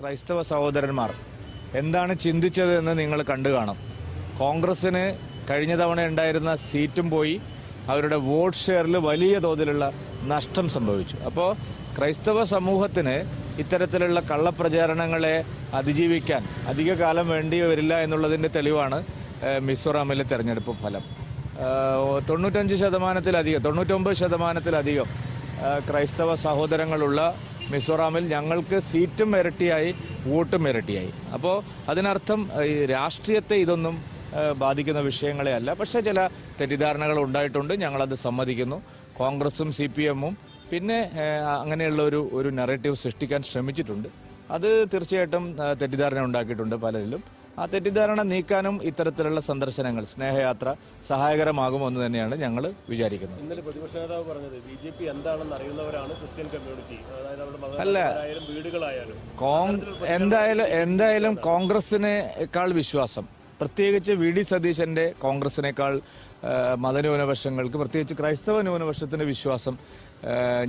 ക്രൈസ്തവ സഹോദരന്മാർ എന്താണ് ചിന്തിച്ചത് എന്ന് നിങ്ങൾ കണ്ടു കാണും. കോൺഗ്രസിന് കഴിഞ്ഞ തവണ ഉണ്ടായിരുന്ന സീറ്റും പോയി അവരുടെ വോട്ട് ഷെയറിൽ വലിയ തോതിലുള്ള നഷ്ടം സംഭവിച്ചു. അപ്പോൾ ക്രൈസ്തവ സമൂഹത്തിന് ഇത്തരത്തിലുള്ള കള്ളപ്രചാരണങ്ങളെ അതിജീവിക്കാൻ അധിക കാലം വേണ്ടി വരില്ല എന്നുള്ളതിന്റെ തെളിവാണ് മിസോറാമിലെ തെരഞ്ഞെടുപ്പ് ഫലം. തൊണ്ണൂറ്റഞ്ച് ശതമാനത്തിലധികം തൊണ്ണൂറ്റൊമ്പത് ശതമാനത്തിലധികം ക്രൈസ്തവ സഹോദരങ്ങളുള്ള മിസോറാമിൽ ഞങ്ങൾക്ക് സീറ്റും ഇരട്ടിയായി വോട്ടും ഇരട്ടിയായി. അപ്പോൾ അതിനർത്ഥം ഈ രാഷ്ട്രീയത്തെ ഇതൊന്നും ബാധിക്കുന്ന വിഷയങ്ങളെ അല്ല. പക്ഷേ ചില തെറ്റിദ്ധാരണകൾ ഉണ്ടായിട്ടുണ്ട് ഞങ്ങളത് സമ്മതിക്കുന്നു. കോൺഗ്രസും സി പി എമ്മും പിന്നെ അങ്ങനെയുള്ള ഒരു ഒരു നെറേറ്റീവ് സൃഷ്ടിക്കാൻ ശ്രമിച്ചിട്ടുണ്ട്. അത് തീർച്ചയായിട്ടും തെറ്റിദ്ധാരണ ഉണ്ടാക്കിയിട്ടുണ്ട് പലരിലും. ആ തെറ്റിദ്ധാരണ നീക്കാനും ഇത്തരത്തിലുള്ള സന്ദർശനങ്ങൾ സ്നേഹയാത്ര സഹായകരമാകുമെന്ന് തന്നെയാണ് ഞങ്ങൾ വിചാരിക്കുന്നത്. ഇന്നലെ പ്രതിപക്ഷ നേതാവ് പറഞ്ഞത് ബി ജെ പി എന്താണെന്ന് അറിയുന്നവരാണ് ക്രിസ്ത്യൻ കമ്മ്യൂണിറ്റി. അതായത് അല്ല. വീടുകളായാലും. എന്തായാലും എന്തായാലും കോൺഗ്രസിനേക്കാൾ വിശ്വാസം. പ്രത്യേകിച്ച് വി ഡി സതീശന്റെ കോൺഗ്രസിനേക്കാൾ മതന്യൂനപക്ഷങ്ങൾക്ക് പ്രത്യേകിച്ച് ക്രൈസ്തവ ന്യൂനപക്ഷത്തിന്റെ വിശ്വാസം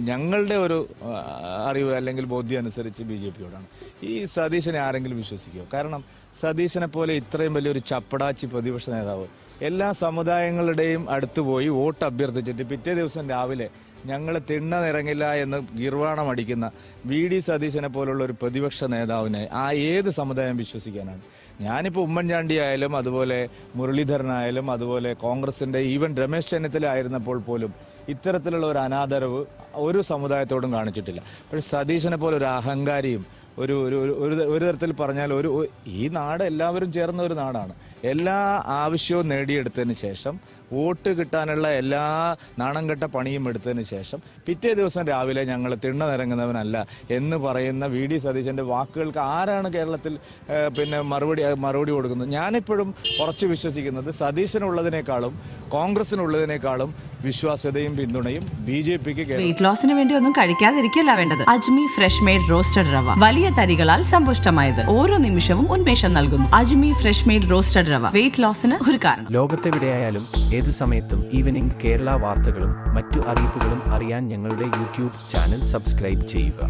ഞങ്ങളുടെ ഒരു അറിവ് അല്ലെങ്കിൽ ബോധ്യം അനുസരിച്ച് ബി ജെ പിയോടാണ് ഈ സതീശനെ ആരെങ്കിലും വിശ്വസിക്കുമോ കാരണം സതീശനെ പോലെ ഇത്രയും വലിയൊരു ചപ്പടാച്ചി പ്രതിപക്ഷ നേതാവ് എല്ലാ സമുദായങ്ങളുടെയും അടുത്ത് പോയി വോട്ട് അഭ്യർത്ഥിച്ചിട്ട് പിറ്റേ ദിവസം രാവിലെ ഞങ്ങൾ തിണ്ണ നിറങ്ങില്ല എന്ന് ഗിർവാണം അടിക്കുന്ന വി ഡി സതീശനെ പോലുള്ള ഒരു പ്രതിപക്ഷ നേതാവിനെ ആ ഏത് സമുദായം വിശ്വസിക്കാനാണ്? ഞാനിപ്പോൾ ഉമ്മൻചാണ്ടി ആയാലും അതുപോലെ മുരളീധരനായാലും അതുപോലെ കോൺഗ്രസിന്റെ ഈവൻ രമേശ് ചെന്നിത്തല ആയിരുന്നപ്പോൾ പോലും ഇത്തരത്തിലുള്ള ഒരു അനാദരവ് ഒരു സമുദായത്തോടും കാണിച്ചിട്ടില്ല. പക്ഷെ സതീശനെ പോലെ ഒരു അഹങ്കാരിയും ഒരു ഒരു ഒരു- തരത്തിൽ പറഞ്ഞാൽ ഒരു ഈ നാട് എല്ലാവരും ചേർന്ന ഒരു നാടാണ്. എല്ലാ ആവശ്യവും നേടിയെടുത്തതിന് ശേഷം വോട്ട് കിട്ടാനുള്ള എല്ലാ നാണം കെട്ട പണിയും എടുത്തതിന് ശേഷം പിറ്റേ ദിവസം രാവിലെ ഞങ്ങൾ തിണ്ണ നിരങ്ങുന്നവനല്ല എന്ന് പറയുന്ന വി ഡി സതീശന്റെ വാക്കുകൾക്ക് ആരാണ് കേരളത്തിൽ പിന്നെ മറുപടി മറുപടി കൊടുക്കുന്നത്? ഞാനിപ്പോഴും ഉറച്ചു വിശ്വസിക്കുന്നത് സതീശനുള്ളതിനേക്കാളും കോൺഗ്രസിനുള്ളതിനേക്കാളും വിശ്വാസ്യതയും പിന്തുണയും ബി ജെ പിക്ക് വെയിറ്റ് ലോസിന് വേണ്ടി ഒന്നും കഴിക്കാതിരിക്കല്ല വേണ്ടത്. അജ്മി ഫ്രഷ് മെയ്ഡ് റോസ്റ്റഡ് റവ. വലിയ തരികളാൽ സമ്പുഷ്ടമായത്. ഓരോ നിമിഷവും ഉന്മേഷം നൽകുന്നു. Ajmi fresh made roasted rava. Weight ലോസിന് ഒരു കാരണം. ലോകത്തെവിടെയായാലും ഏത് സമയത്തും ഈവനിംഗ് കേരള വാർത്തകളും മറ്റു അറിയിപ്പുകളും അറിയാൻ ഞങ്ങളുടെ യൂട്യൂബ് ചാനൽ സബ്സ്ക്രൈബ് ചെയ്യുക.